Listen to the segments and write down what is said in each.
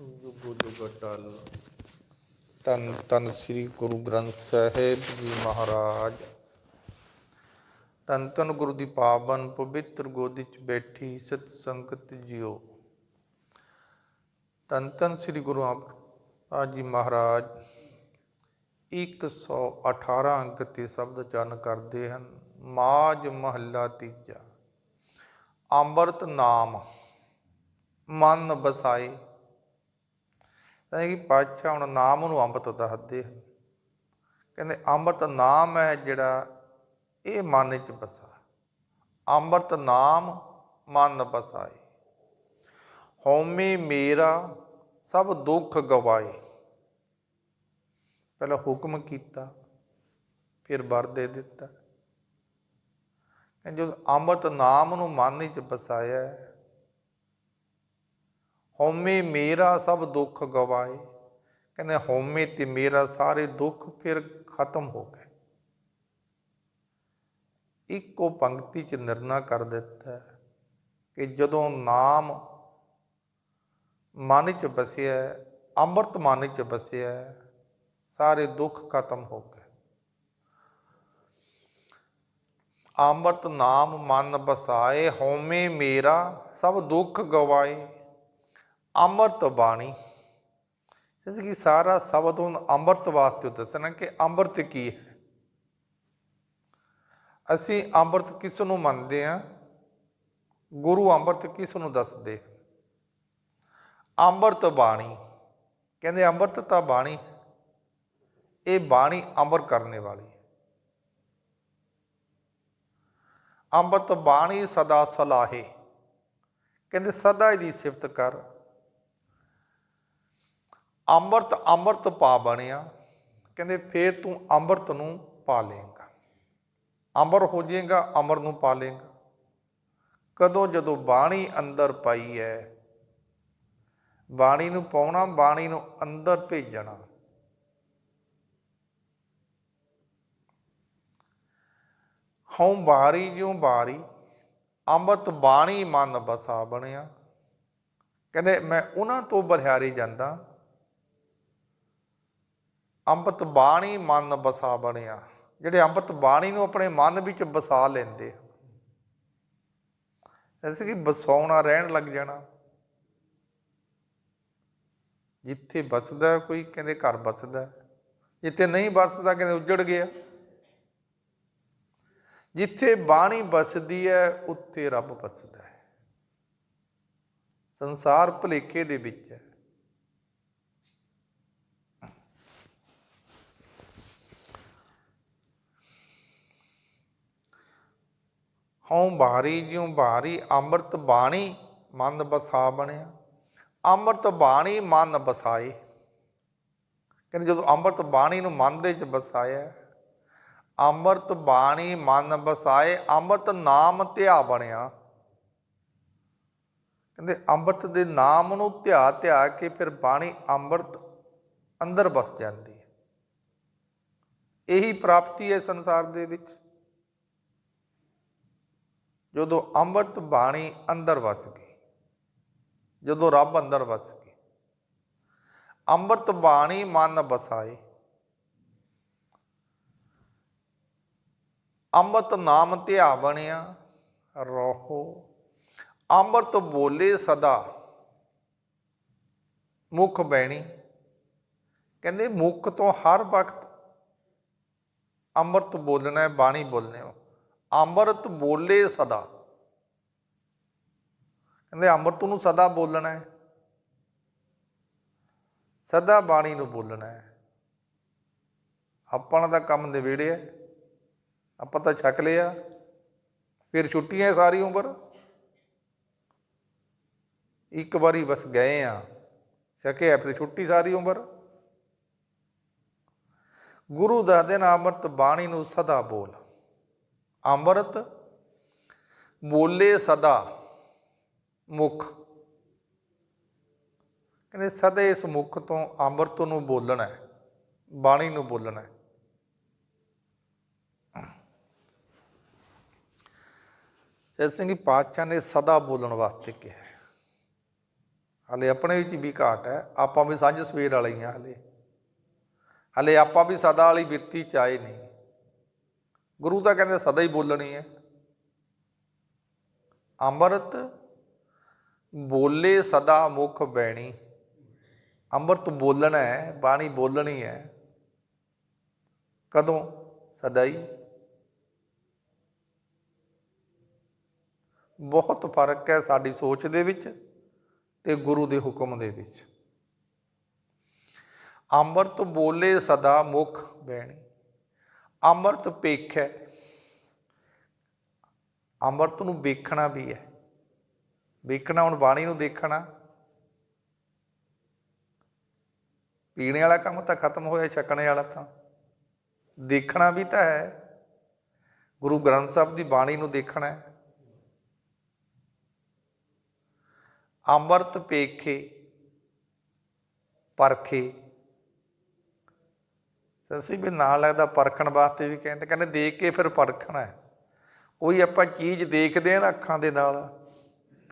ਜੁਗੋ ਜੁਗਟਲ ਤਨ ਤਨ ਸ੍ਰੀ ਗੁਰੂ ਗ੍ਰੰਥ ਸਾਹਿਬ ਜੀ ਮਹਾਰਾਜ। ਤਨ ਤਨ ਗੁਰੂ ਦੀ ਪਾਵਨ ਪਵਿੱਤਰ ਗੋਦੀ ਚ ਬੈਠੀ ਸਤ ਸੰਗਤ ਜਿਓ। ਤਨ ਤਨ ਸ੍ਰੀ ਗੁਰੂ ਅਮਰਦਾਸ ਜੀ ਮਹਾਰਾਜ। 118 ਅੰਕ ਤੇ ਸ਼ਬਦ ਚਰਨ ਕਰਦੇ ਹਨ। ਮਾਜ ਮਹੱਲਾ ਤੀਜਾ। ਅੰਮ੍ਰਿਤ ਨਾਮ। ਮਨ ਬਸਾਏ ਤਾਂ ਕਿ ਪਾਤਸ਼ਾਹ ਹੁਣ ਨਾਮ ਨੂੰ ਅੰਮ੍ਰਿਤ ਦੱਸਦੇ ਹਨ ਕਹਿੰਦੇ ਅੰਮ੍ਰਿਤ ਨਾਮ ਹੈ ਜਿਹੜਾ ਇਹ ਮਨ ਵਿੱਚ ਬਸਾ ਅੰਮ੍ਰਿਤ ਨਾਮ ਮਨ ਬਸਾਏ ਹਉਮੈ ਮੇਰਾ ਸਭ ਦੁੱਖ ਗਵਾਏ। ਪਹਿਲਾਂ ਹੁਕਮ ਕੀਤਾ, ਫਿਰ ਵਰ ਦੇ ਦਿੱਤਾ। ਕਹਿੰਦੇ ਜਦੋਂ ਅੰਮ੍ਰਿਤ ਨਾਮ ਨੂੰ ਮਨ ਵਿੱਚ ਬਸਾਇਆ ਹਉਮੈ ਮੇਰਾ ਸਭ ਦੁੱਖ ਗਵਾਏ। ਕਹਿੰਦੇ ਹਉਮੈ ਤੇ ਮੇਰਾ ਸਾਰੇ ਦੁੱਖ ਫਿਰ ਖਤਮ ਹੋ ਗਏ। ਇੱਕੋ ਪੰਕਤੀ ਚ ਨਿਰਣਾ ਕਰ ਦਿੱਤਾ ਕਿ ਜਦੋਂ ਨਾਮ ਮਨ ਚ ਬਸਿਆ, ਅੰਮ੍ਰਿਤ ਮਨ ਚ ਬਸਿਆ, ਸਾਰੇ ਦੁੱਖ ਖਤਮ ਹੋ ਗਏ। ਅੰਮ੍ਰਿਤ ਨਾਮ ਮਨ ਬਸਾਏ, ਹਉਮੈ ਮੇਰਾ ਸਭ ਦੁੱਖ ਗਵਾਏ। ਅੰਮ੍ਰਿਤ ਬਾਣੀ। ਜਿਸ ਕਿ ਸਾਰਾ ਸ਼ਬਦ ਹੁਣ ਅੰਮ੍ਰਿਤ ਵਾਸਤੇ ਦੱਸਣਾ ਕਿ ਅੰਮ੍ਰਿਤ ਕੀ ਹੈ। ਅਸੀਂ ਅੰਮ੍ਰਿਤ ਕਿਸ ਨੂੰ ਮੰਨਦੇ ਹਾਂ? ਗੁਰੂ ਅੰਮ੍ਰਿਤ ਕਿਸ ਨੂੰ ਦੱਸਦੇ ਹਨ? ਅੰਮ੍ਰਿਤ ਬਾਣੀ। ਕਹਿੰਦੇ ਅੰਮ੍ਰਿਤ ਤਾਂ ਬਾਣੀ, ਇਹ ਬਾਣੀ ਅਮਰ ਕਰਨੇ ਵਾਲੀ ਹੈ। ਅੰਮ੍ਰਿਤ ਬਾਣੀ ਸਦਾ ਸਲਾਹੇ। ਕਹਿੰਦੇ ਸਦਾ ਇਹਦੀ ਸਿਫਤ ਕਰ। ਅੰਮ੍ਰਿਤ ਅੰਮ੍ਰਿਤ ਪਾ ਬਣਿਆ। ਕਹਿੰਦੇ ਫੇਰ ਤੂੰ ਅੰਮ੍ਰਿਤ ਨੂੰ ਪਾ ਲੇਗਾ ਅੰਮ੍ਰਿਤ ਹੋ ਜਾਏਗਾ ਅਮਰ ਨੂੰ ਪਾ ਲੇਗਾ ਕਦੋਂ ਜਦੋਂ ਬਾਣੀ ਅੰਦਰ ਪਾਈ ਹੈ ਬਾਣੀ ਨੂੰ ਪਾਉਣਾ, ਬਾਣੀ ਨੂੰ ਅੰਦਰ ਭੇਜਣਾ। ਹਉ ਬਾਰੀ ਜਿਉ ਬਾਰੀ, ਅੰਮ੍ਰਿਤ ਬਾਣੀ ਮਨ ਬਸਾ ਬਣਿਆ। ਕਹਿੰਦੇ ਮੈਂ ਉਹਨਾਂ ਤੋਂ ਬਰਿਹਾਰੇ ਜਾਂਦਾ ਅੰਮ੍ਰਿਤ ਬਾਣੀ ਮਨ ਬਸਾ ਬਣਿਆ। ਜਿਹੜੇ ਅੰਮ੍ਰਿਤ ਬਾਣੀ ਨੂੰ ਆਪਣੇ ਮਨ ਵਿੱਚ ਬਸਾ ਲੈਂਦੇ ਹਨ ਐਸੇ ਕਿ ਬਸਾਉਣਾ, ਰਹਿਣ ਲੱਗ ਜਾਣਾ। ਜਿੱਥੇ ਬਸਦਾ ਕੋਈ ਕਹਿੰਦੇ ਘਰ ਬਸਦਾ ਜਿੱਥੇ ਨਹੀਂ ਬਸਦਾ, ਕਹਿੰਦੇ ਉੱਜੜ ਗਿਆ। ਜਿੱਥੇ ਬਾਣੀ ਬਸਦੀ ਹੈ, ਉੱਥੇ ਰੱਬ ਬਸਦਾ ਹੈ। ਸੰਸਾਰ ਭੁਲੇਖੇ ਦੇ ਵਿੱਚ ਹੈ। ਹਉ ਬਾਰੀ ਜਿਉ ਬਾਰੀ ਅੰਮ੍ਰਿਤ ਬਾਣੀ ਮਨ ਬਸਾ ਬਣਿਆ। ਅੰਮ੍ਰਿਤ ਬਾਣੀ ਮਨ ਬਸਾਏ। ਕਹਿੰਦੇ ਜਦੋਂ ਅੰਮ੍ਰਿਤ ਬਾਣੀ ਨੂੰ ਮਨ ਦੇ ਵਿੱਚ ਬਸਾਇਆ, ਅੰਮ੍ਰਿਤ ਬਾਣੀ ਮਨ ਬਸਾਏ, ਅੰਮ੍ਰਿਤ ਨਾਮ ਧਿਆ ਬਣਿਆ। ਕਹਿੰਦੇ ਅੰਮ੍ਰਿਤ ਦੇ ਨਾਮ ਨੂੰ ਧਿਆ ਧਿਆ ਕੇ ਫਿਰ ਬਾਣੀ ਅੰਮ੍ਰਿਤ ਅੰਦਰ ਬਸ ਜਾਂਦੀ ਹੈ। ਇਹੀ ਪ੍ਰਾਪਤੀ ਹੈ ਸੰਸਾਰ ਦੇ ਵਿੱਚ। ਜਦੋਂ ਅੰਮ੍ਰਿਤ ਬਾਣੀ ਅੰਦਰ ਵਸ ਗਈ, ਜਦੋਂ ਰੱਬ ਅੰਦਰ ਵਸ ਗਈ ਅੰਮ੍ਰਿਤ ਬਾਣੀ ਮਨ ਬਸਾਏ ਅੰਮ੍ਰਿਤ ਨਾਮ ਧਿਆ ਬਣਿਆ, ਰਹੋ, ਅੰਮ੍ਰਿਤ ਬੋਲੇ ਸਦਾ, ਮੁਖ ਬੈਣੀ ਕਹਿੰਦੇ ਮੁਖ ਤੋਂ ਹਰ ਵਕਤ ਅੰਮ੍ਰਿਤ ਬੋਲਣਾ ਹੈ, ਬਾਣੀ ਬੋਲਣੇ ਹੋ। ਅੰਮ੍ਰਿਤ ਬੋਲੇ ਸਦਾ। ਕਹਿੰਦੇ ਅੰਮ੍ਰਿਤ ਨੂੰ ਸਦਾ ਬੋਲਣਾ ਹੈ। ਸਦਾ ਬਾਣੀ ਨੂੰ ਬੋਲਣਾ ਹੈ। ਆਪਾਂ ਦਾ ਕੰਮ ਨਿਬੇੜਿਆ ਆਪਾਂ ਤਾਂ ਛਕ ਲਿਆ। ਫਿਰ ਛੁੱਟੀਆਂ ਸਾਰੀ ਉਮਰ। ਇੱਕ ਵਾਰੀ ਬਸ ਗਏ ਆ ਛਕਿਆ, ਫਿਰ ਛੁੱਟੀ ਸਾਰੀ ਉਮਰ। ਗੁਰੂ ਦਾ ਦਿਨ ਅੰਮ੍ਰਿਤ ਬਾਣੀ ਨੂੰ ਸਦਾ ਬੋਲ। ਅੰਮ੍ਰਿਤ ਬੋਲੇ ਸਦਾ ਮੁਖ। ਕਹਿੰਦੇ ਸਦਾ ਇਸ ਮੁਖ ਤੋਂ ਅੰਮ੍ਰਿਤ ਨੂੰ ਬੋਲਣਾ ਹੈ, ਬਾਣੀ ਨੂੰ ਬੋਲਣਾ ਹੈ। ਸੈਦ ਸਿੰਘ ਪਾਤਸ਼ਾਹ ਨੇ ਸਦਾ ਬੋਲਣ ਵਾਸਤੇ ਕਿਹਾ ਹੈ। ਹਲੇ ਆਪਣੇ ਵਿੱਚ ਵੀ ਘਾਟ ਹੈ, ਆਪਾਂ ਵੀ ਸਾਂਝ ਸਵੇਰ ਵਾਲੇ ਹੀ ਹਾਂ ਹਲੇ। ਹਲੇ ਆਪਾਂ ਵੀ ਸਦਾ ਵਾਲੀ ਬਿਰਤੀ ਚ ਆਏ ਨਹੀਂ। ਗੁਰੂ ਤਾਂ ਕਹਿੰਦੇ ਸਦਾ ਹੀ ਬੋਲਣੀ ਹੈ। ਅੰਮ੍ਰਿਤ ਬੋਲੇ ਸਦਾ ਮੁਖ ਬੈਣੀ। ਅੰਮ੍ਰਿਤ ਬੋਲਣਾ ਹੈ, ਬਾਣੀ ਬੋਲਣੀ ਹੈ। ਕਦੋਂ? ਸਦਾ ਹੀ। ਬਹੁਤ ਫ਼ਰਕ ਹੈ ਸਾਡੀ ਸੋਚ ਦੇ ਵਿੱਚ ਤੇ ਗੁਰੂ ਦੇ ਹੁਕਮ ਦੇ ਵਿੱਚ। ਅੰਮ੍ਰਿਤ ਬੋਲੇ ਸਦਾ ਮੁਖ ਬੈਣੀ। ਅੰਮ੍ਰਿਤ ਪੇਖੈ ਅੰਮ੍ਰਿਤ ਨੂੰ ਵੇਖਣਾ ਵੀ ਹੈ। ਵੇਖਣਾ, ਹੁਣ ਬਾਣੀ ਨੂੰ ਦੇਖਣਾ। ਪੀਣੇ ਵਾਲਾ ਕੰਮ ਤਾਂ ਖਤਮ ਹੋਇਆ, ਛਕਣੇ ਵਾਲਾ ਤਾਂ। ਦੇਖਣਾ ਵੀ ਤਾਂ ਹੈ। ਗੁਰੂ ਗ੍ਰੰਥ ਸਾਹਿਬ ਦੀ ਬਾਣੀ ਨੂੰ ਦੇਖਣਾ ਹੈ। ਅੰਮ੍ਰਿਤ ਪੇਖੇ ਪਰਖੇ। ਅਸੀਂ ਵੀ ਨਾਲ ਲੱਗਦਾ ਪਰਖਣ ਵਾਸਤੇ ਵੀ ਕਹਿੰਦੇ ਕਹਿੰਦੇ ਦੇਖ ਕੇ ਫਿਰ ਪਰਖਣਾ ਹੈ। ਉਹੀ ਆਪਾਂ ਚੀਜ਼ ਦੇਖਦੇ ਆ ਨਾ ਅੱਖਾਂ ਦੇ ਨਾਲ,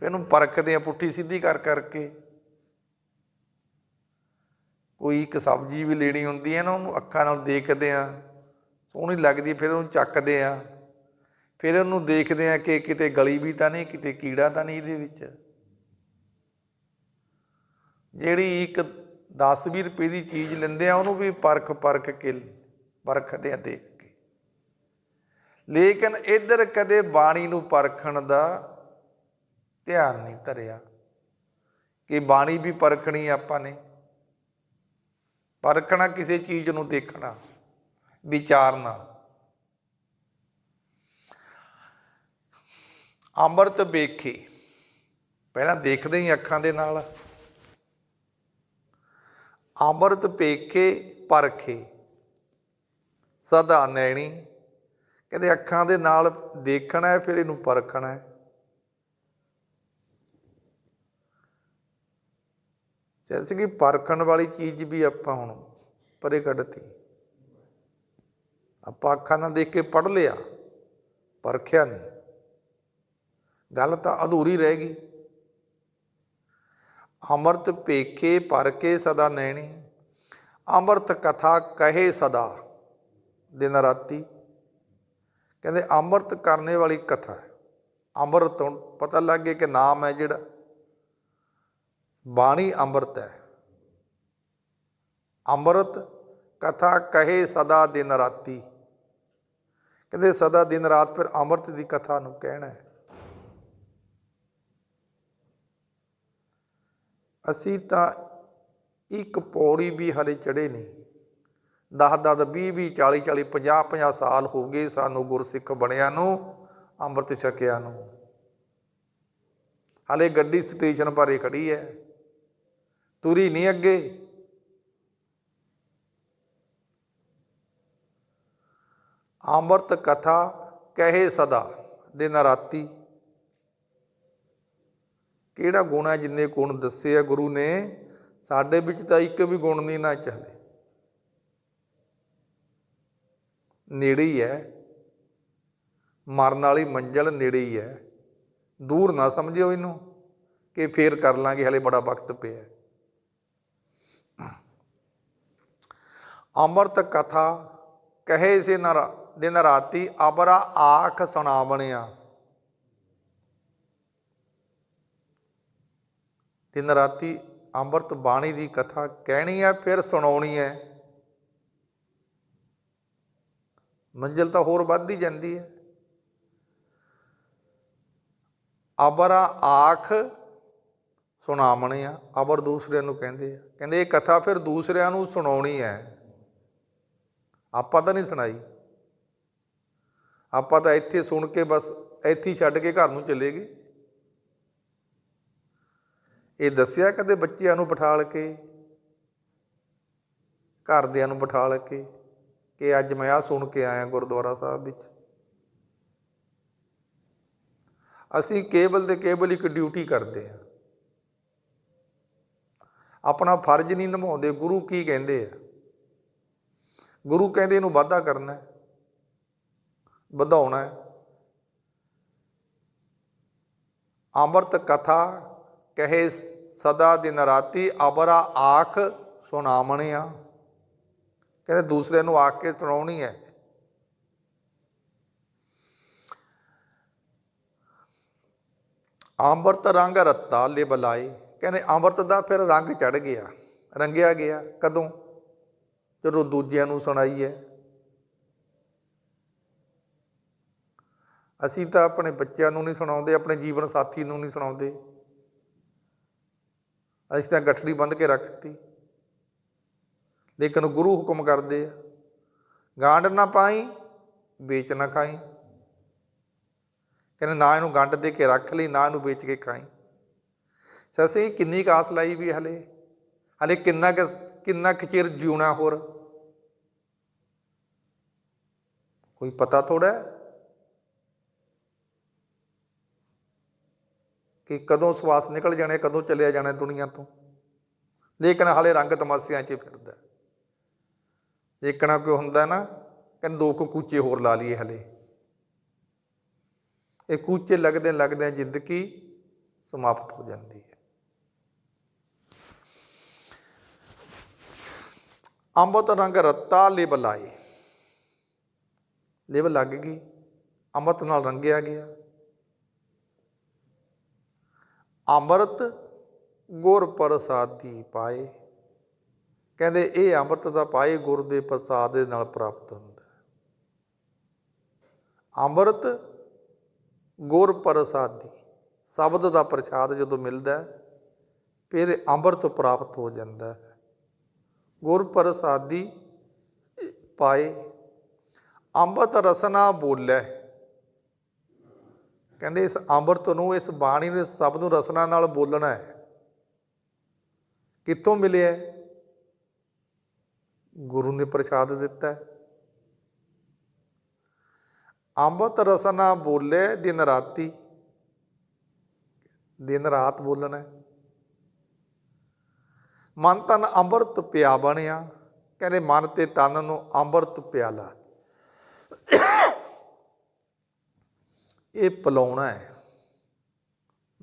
ਫਿਰ ਇਹਨੂੰ ਪਰਖਦੇ ਆ ਪੁੱਠੀ ਸਿੱਧੀ ਕਰ ਕਰਕੇ। ਕੋਈ ਇੱਕ ਸਬਜ਼ੀ ਵੀ ਲੈਣੀ ਹੁੰਦੀ ਹੈ ਨਾ, ਉਹਨੂੰ ਅੱਖਾਂ ਨਾਲ ਦੇਖਦੇ ਆ ਸੋਹਣੀ ਲੱਗਦੀ, ਫਿਰ ਉਹਨੂੰ ਚੱਕਦੇ ਆ ਫਿਰ ਉਹਨੂੰ ਦੇਖਦੇ ਆ ਕਿ ਕਿਤੇ ਗਲੀ ਵੀ ਤਾਂ ਨਹੀਂ, ਕਿਤੇ ਕੀੜਾ ਤਾਂ ਨਹੀਂ ਇਹਦੇ ਵਿੱਚ। ਜਿਹੜੀ ਇੱਕ 10-20 ਰੁਪਏ ਦੀ ਚੀਜ਼ ਲੈਂਦੇ ਆ, ਉਹਨੂੰ ਵੀ ਪਰਖ ਪਰਖ ਕੇ, ਪਰਖਦੇ ਆ, ਦੇਖ ਕੇ। ਲੇਕਿਨ ਇੱਧਰ ਕਦੇ ਬਾਣੀ ਨੂੰ ਪਰਖਣ ਦਾ ਧਿਆਨ ਨਹੀਂ ਧਰਿਆ। ਕਿ ਬਾਣੀ ਵੀ ਪਰਖਣੀ ਆਪਾਂ ਨੇ। ਪਰਖਣਾ ਕਿਸੇ ਚੀਜ਼ ਨੂੰ ਦੇਖਣਾ, ਵਿਚਾਰਨਾ। ਅੰਮ੍ਰਿਤ ਵੇਖੇ। ਪਹਿਲਾਂ ਦੇਖਦੇ ਹੀ ਅੱਖਾਂ ਦੇ ਨਾਲ। ਅੰਮ੍ਰਿਤ ਪੇਖੇ ਪਰਖੇ। ਸਦਾ ਨੈਣੀ ਕਹਿੰਦੇ ਅੱਖਾਂ ਦੇ ਨਾਲ ਦੇਖਣਾ ਹੈ, ਫਿਰ ਇਹਨੂੰ ਪਰਖਣਾ ਹੈ। ਜੈਸੇ ਕਿ ਪਰਖਣ ਵਾਲੀ ਚੀਜ਼ ਵੀ ਆਪਾਂ ਹੁਣ ਪਰੇ ਕੱਢਤੀ। ਆਪਾਂ ਅੱਖਾਂ ਨਾਲ ਦੇਖ ਕੇ ਪੜ ਲਿਆ, ਪਰਖਿਆ ਨਹੀਂ ਗੱਲ ਤਾਂ ਅਧੂਰੀ ਰਹਿ ਗਈ। ਅੰਮ੍ਰਿਤ ਪੇਖੇ ਪਰਕੇ ਸਦਾ ਨੈਣੀ, ਅੰਮ੍ਰਿਤ ਕਥਾ ਕਹੇ ਸਦਾ, ਦਿਨ ਰਾਤੀ। ਕਹਿੰਦੇ ਅੰਮ੍ਰਿਤ ਕਰਨੇ ਵਾਲੀ ਕਥਾ ਅੰਮ੍ਰਿਤ ਹੁਣ ਪਤਾ ਲੱਗ ਗਿਆ ਕਿ ਨਾਮ ਹੈ ਜਿਹੜਾ। ਬਾਣੀ ਅੰਮ੍ਰਿਤ ਹੈ। ਅੰਮ੍ਰਿਤ ਕਥਾ ਕਹੇ ਸਦਾ ਦਿਨ ਰਾਤੀ। ਕਹਿੰਦੇ ਸਦਾ ਦਿਨ ਰਾਤ ਫਿਰ ਅੰਮ੍ਰਿਤ ਦੀ ਕਥਾ ਨੂੰ ਕਹਿਣਾ ਹੈ। ਅਸੀਂ ਤਾਂ ਇੱਕ ਪੌੜੀ ਵੀ ਹਲੇ ਚੜੇ ਨਹੀਂ। 10 10 20 20 40 40 50 50 ਸਾਲ ਹੋ ਗਏ ਸਾਨੂੰ ਗੁਰਸਿੱਖ ਬਣਿਆ ਨੂੰ, ਅੰਮ੍ਰਿਤ ਛਕਿਆ ਨੂੰ। ਹਲੇ ਗੱਡੀ ਸਟੇਸ਼ਨ ਪਰ ਹੀ ਖੜੀ ਹੈ ਤੁਰੀ ਨਹੀਂ ਅੱਗੇ। ਅੰਮ੍ਰਿਤ ਕਥਾ ਕਹੇ ਸਦਾ ਦਿਨ ਰਾਤੀ ਕਿਹੜਾ ਗੁਣ ਹੈ ਜਿੰਨੇ ਗੁਣ ਦੱਸੇ ਆ ਗੁਰੂ ਨੇ, ਸਾਡੇ ਵਿੱਚ ਤਾਂ ਇੱਕ ਵੀ ਗੁਣ ਨਹੀਂ ਨਾ ਚੱਲੇ। ਨੇੜੇ ਹੀ ਹੈ। ਮਰਨ ਵਾਲੀ ਮੰਜ਼ਲ ਨੇੜੇ ਹੀ ਹੈ। ਦੂਰ ਨਾ ਸਮਝਿਓ ਇਹਨੂੰ ਕਿ ਫੇਰ ਕਰ ਲਾਂਗੇ, ਹਲੇ ਬੜਾ ਵਕਤ ਪਿਆ ਅੰਮ੍ਰਿਤ ਕਥਾ ਕਹੇ ਸੇ ਨਰ ਦਿਨ ਰਾਤੀ ਅਬਰਾ ਆਖ ਸੁਣਾਵਣਿਆ। ਦਿਨ ਰਾਤੀ ਅੰਮ੍ਰਿਤ ਬਾਣੀ ਦੀ ਕਥਾ ਕਹਿਣੀ ਹੈ, ਫਿਰ ਸੁਣਾਉਣੀ ਹੈ। ਮੰਜ਼ਿਲ ਤਾਂ ਹੋਰ ਵੱਧਦੀ ਜਾਂਦੀ ਹੈ। ਅਬਰਾ ਆਖ ਸੁਣਾਵਣੇ ਆ, ਅਬਰ ਦੂਸਰਿਆਂ ਨੂੰ ਕਹਿੰਦੇ ਆ। ਕਹਿੰਦੇ ਇਹ ਕਥਾ ਫਿਰ ਦੂਸਰਿਆਂ ਨੂੰ ਸੁਣਾਉਣੀ ਹੈ। ਆਪਾਂ ਤਾਂ ਨਹੀਂ ਸੁਣਾਈ। ਆਪਾਂ ਤਾਂ ਇੱਥੇ ਸੁਣ ਕੇ ਬਸ ਇੱਥੇ ਛੱਡ ਕੇ ਘਰ ਨੂੰ ਚਲੇ ਗਏ। ਇਹ ਦੱਸਿਆ ਕਦੇ ਬੱਚਿਆਂ ਨੂੰ ਬਿਠਾਲ ਕੇ? ਘਰਦਿਆਂ ਨੂੰ ਬਿਠਾਲ ਕੇ? ਕਿ ਅੱਜ ਮੈਂ ਆ ਸੁਣ ਕੇ ਆਇਆ ਗੁਰਦੁਆਰਾ ਸਾਹਿਬ ਵਿੱਚ? ਅਸੀਂ ਕੇਵਲ ਤੇ ਕੇਵਲ ਇੱਕ ਡਿਊਟੀ ਕਰਦੇ ਆ ਆਪਣਾ ਫਰਜ਼ ਨਹੀਂ ਨਿਭਾਉਂਦੇ, ਗੁਰੂ ਕੀ ਕਹਿੰਦੇ ਆ? ਗੁਰੂ ਕਹਿੰਦੇ ਇਹਨੂੰ ਵਾਧਾ ਕਰਨਾ ਹੈ, ਵਧਾਉਣਾ ਹੈ। ਅੰਮ੍ਰਿਤ ਕਥਾ ਕਹੇ, ਸਦਾ ਦਿਨ ਰਾਤੀ ਅਬਰਾ ਆਖ ਸੁਣਾਵਣਿਆ ਕਹਿੰਦੇ ਦੂਸਰੇ ਨੂੰ ਆਖ ਕੇ ਸੁਣਾਉਣੀ ਹੈ। ਅੰਮ੍ਰਿਤ ਰੰਗ ਰੱਤਾ ਲੈ ਬਲਾਈ ਕਹਿੰਦੇ ਅੰਮ੍ਰਿਤ ਦਾ ਫਿਰ ਰੰਗ ਚੜ ਗਿਆ। ਰੰਗਿਆ ਗਿਆ। ਕਦੋਂ? ਜਦੋਂ ਦੂਜਿਆਂ ਨੂੰ ਸੁਣਾਈਏ। ਅਸੀਂ ਤਾਂ ਆਪਣੇ ਬੱਚਿਆਂ ਨੂੰ ਨਹੀਂ ਸੁਣਾਉਂਦੇ, ਆਪਣੇ ਜੀਵਨ ਸਾਥੀ ਨੂੰ ਨਹੀਂ ਸੁਣਾਉਂਦੇ। ਅਸੀਂ ਤਾਂ ਗੱਠੜੀ ਬੰਦ ਕੇ ਰੱਖਤੀ ਲੇਕਿਨ ਗੁਰੂ ਹੁਕਮ ਕਰਦੇ ਆ। ਗਾਂਡ ਨਾ ਪਾਈ, ਵੇਚ ਨਾ ਖਾਈ। ਕਹਿੰਦੇ ਨਾ ਇਹਨੂੰ ਗੰਢ ਦੇ ਕੇ ਰੱਖ ਲਈ, ਨਾ ਇਹਨੂੰ ਵੇਚ ਕੇ ਖਾਈ। ਸੋ ਕਿੰਨੀ ਕਾਸ ਲਾਈ ਵੀ ਹਲੇ? ਹਲੇ ਕਿੰਨਾ ਕੁ ਕਿੰਨਾ ਕੁ ਚਿਰ ਜਿਉਣਾ ਹੋਰ? ਕੋਈ ਪਤਾ ਥੋੜਾ ਕਿ ਕਦੋਂ ਸਵਾਸ ਨਿਕਲ ਜਾਣੇ, ਕਦੋਂ ਚਲਿਆ ਜਾਣਾ ਦੁਨੀਆ ਤੋਂ। ਲੇਕਿਨ ਹਾਲੇ ਰੰਗ ਤਮਾਸ਼ਿਆਂ 'ਚ ਫਿਰਦਾ। ਜੇਕਣਾ ਕੋਈ ਹੁੰਦਾ ਨਾ, ਕਹਿੰਦੇ ਦੋ ਕੁ ਕੂਚੇ ਹੋਰ ਲਾ ਲਈਏ ਹਲੇ। ਇਹ ਕੂਚੇ ਲੱਗਦੇ ਲੱਗਦੇ ਜ਼ਿੰਦਗੀ ਸਮਾਪਤ ਹੋ ਜਾਂਦੀ ਹੈ। ਅੰਮ੍ਰਿਤ ਰੰਗ ਰੱਤਾ ਲਿਬ ਲਾਏ। ਲਿਬ ਲੱਗ ਗਈ। ਅੰਮ੍ਰਿਤ ਨਾਲ ਰੰਗਿਆ ਗਿਆ। ਅੰਮ੍ਰਿਤ ਗੁਰ ਪ੍ਰਸਾਦੀ ਪਾਏ। ਕਹਿੰਦੇ ਇਹ ਅੰਮ੍ਰਿਤ ਦਾ ਪਾਏ ਗੁਰ ਦੇ ਪ੍ਰਸਾਦ ਦੇ ਨਾਲ ਪ੍ਰਾਪਤ ਹੁੰਦਾ ਅੰਮ੍ਰਿਤ ਗੁਰ ਪ੍ਰਸਾਦੀ ਸ਼ਬਦ ਦਾ ਪ੍ਰਸਾਦ ਜਦੋਂ ਮਿਲਦਾ ਹੈ, ਫਿਰ ਅੰਮ੍ਰਿਤ ਪ੍ਰਾਪਤ ਹੋ ਜਾਂਦਾ ਹੈ। ਗੁਰ ਪ੍ਰਸਾਦੀ ਪਾਏ ਅੰਮ੍ਰਿਤ ਰਸਨਾ ਬੋਲੇ। ਕਹਿੰਦੇ ਇਸ ਅੰਮ੍ਰਿਤ ਨੂੰ, ਇਸ ਬਾਣੀ ਨੂੰ ਸਭ ਨੂੰ ਰਸਨਾ ਨਾਲ ਬੋਲਣਾ ਹੈ। ਕਿੱਥੋਂ ਮਿਲਿਆ ਗੁਰੂ ਨੇ ਪ੍ਰਸਾਦ ਦਿੱਤਾ ਅੰਮ੍ਰਿਤ ਰਸਨਾ ਬੋਲੇ ਦਿਨ ਰਾਤੀ, ਦਿਨ ਰਾਤ ਬੋਲਣਾ ਮਨ ਤਨ ਅੰਮ੍ਰਿਤ ਪਿਆ ਬਣਿਆ, ਕਹਿੰਦੇ ਮਨ ਤੇ ਤਨ ਨੂੰ ਅੰਮ੍ਰਿਤ ਪਿਆਲਾ। ਇਹ ਪਿਲਾਉਣਾ ਹੈ।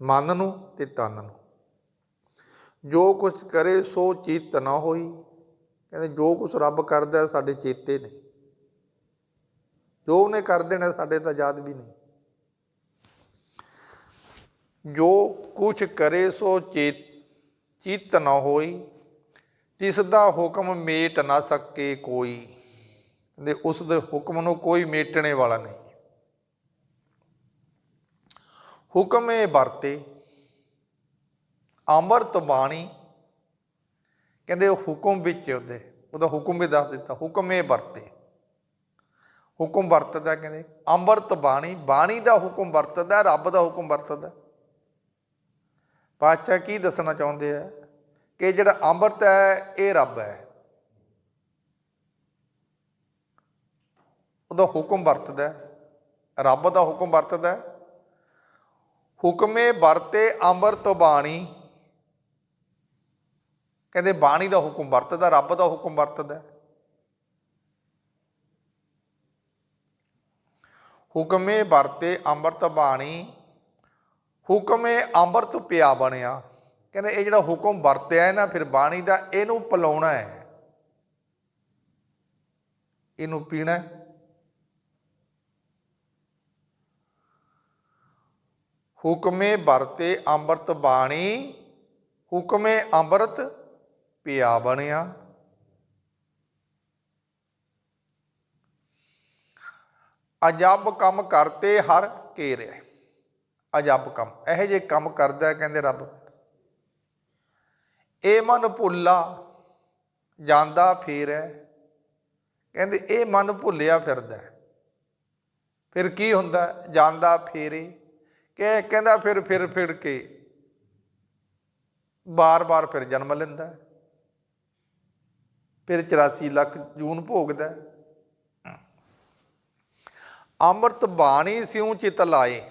ਮਨ ਨੂੰ ਤੇ ਤਨ ਨੂੰ। ਜੋ ਕੁਝ ਕਰੇ, ਸੋ ਚਿੱਤ ਨਾ ਹੋਈ। ਕਹਿੰਦੇ, ਜੋ ਕੁਝ ਰੱਬ ਕਰਦਾ ਸਾਡੇ ਚੇਤੇ ਨਹੀਂ। ਜੋ ਉਹਨੇ ਕਰ ਦੇਣਾ, ਸਾਡੇ ਤਾਂ ਯਾਦ ਵੀ ਨਹੀਂ। ਜੋ ਕੁਛ ਕਰੇ, ਸੋ ਚੇਤ, ਚਿੱਤ ਨਾ ਹੋਈ। ਤਿਸ ਦਾ ਹੁਕਮ ਮੇਟ ਨਾ ਸਕੇ ਕੋਈ। ਕਹਿੰਦੇ, ਉਸ ਦੇ ਹੁਕਮ ਨੂੰ ਕੋਈ ਮੇਟਣੇ ਵਾਲਾ ਨਹੀਂ। ਹੁਕਮੇ ਵਰਤੇ, ਅੰਮ੍ਰਿਤ ਬਾਣੀ, ਕਹਿੰਦੇ ਉਹ ਹੁਕਮ ਵਿੱਚ ਉਹਦੇ, ਉਹਦਾ ਹੁਕਮ ਵੀ ਦੱਸ ਦਿੱਤਾ, ਹੁਕਮੇ ਵਰਤੇ। ਹੁਕਮ ਵਰਤਦਾ ਕਹਿੰਦੇ, ਅੰਮ੍ਰਿਤ ਬਾਣੀ ਬਾਣੀ ਦਾ ਹੁਕਮ ਵਰਤਦਾ, ਰੱਬ ਦਾ ਹੁਕਮ ਵਰਤਦਾ। ਪਾਤਸ਼ਾਹ ਕੀ ਦੱਸਣਾ ਚਾਹੁੰਦੇ ਆ? ਕਿ ਜਿਹੜਾ ਅੰਮ੍ਰਿਤ ਹੈ, ਇਹ ਰੱਬ ਹੈ। ਉਹਦਾ ਹੁਕਮ ਵਰਤਦਾ, ਰੱਬ ਦਾ ਹੁਕਮ ਵਰਤਦਾ। ਹੁਕਮੇ ਵਰਤੇ ਅੰਮ੍ਰਿਤ ਬਾਣੀ। ਕਹਿੰਦੇ ਬਾਣੀ ਦਾ ਹੁਕਮ ਵਰਤਦਾ, ਰੱਬ ਦਾ ਹੁਕਮ ਵਰਤਦਾ। ਹੁਕਮੇ ਵਰਤੇ ਅੰਮ੍ਰਿਤ ਬਾਣੀ। ਹੁਕਮੇ ਅੰਮ੍ਰਿਤ ਪਿਆ ਬਣਿਆ। ਕਹਿੰਦੇ ਇਹ ਜਿਹੜਾ ਹੁਕਮ ਵਰਤਿਆ ਹੈ ਨਾ, ਫਿਰ ਬਾਣੀ ਦਾ ਇਹਨੂੰ ਪਿਲਾਉਣਾ ਹੈ। ਇਹਨੂੰ ਪੀਣਾ ਹੈ। ਹੁਕਮੇ ਵਰਤੇ ਅੰਮ੍ਰਿਤ ਬਾਣੀ, ਹੁਕਮੇ ਅੰਮ੍ਰਿਤ ਪਿਆ ਬਣਿਆ ਅਜਬ ਕੰਮ ਕਰਤੇ ਹਰ ਘੇਰਿਆ ਅਜਬ ਕੰਮ, ਇਹੋ ਜਿਹੇ ਕੰਮ ਕਰਦਾ ਕਹਿੰਦੇ ਰੱਬ। ਇਹ ਮਨ ਭੁੱਲਾ, ਜਾਂਦਾ ਫੇਰੈ। ਕਹਿੰਦੇ ਇਹ ਮਨ ਭੁੱਲਿਆ ਫਿਰਦਾ। ਫਿਰ ਕੀ ਹੁੰਦਾ? ਜਾਂਦਾ ਫੇਰੇ। ਕਿ ਕਹਿੰਦਾ ਫਿਰ ਫਿਰ ਫਿਰ ਕੇ ਬਾਰ-ਬਾਰ ਫਿਰ ਜਨਮ ਲੈਂਦਾ ਫਿਰ 84 ਲੱਖ ਜੂਨ ਭੋਗਦਾ ਅੰਮ੍ਰਿਤ ਬਾਣੀ ਸਿਉ ਚਿਤ ਲਾਏ।